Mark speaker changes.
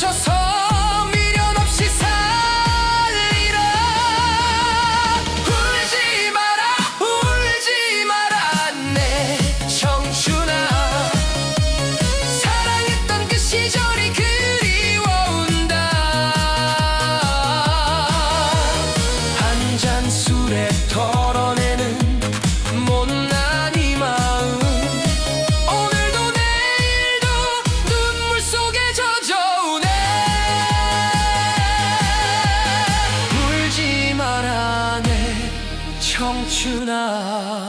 Speaker 1: 다 바쳐 청춘아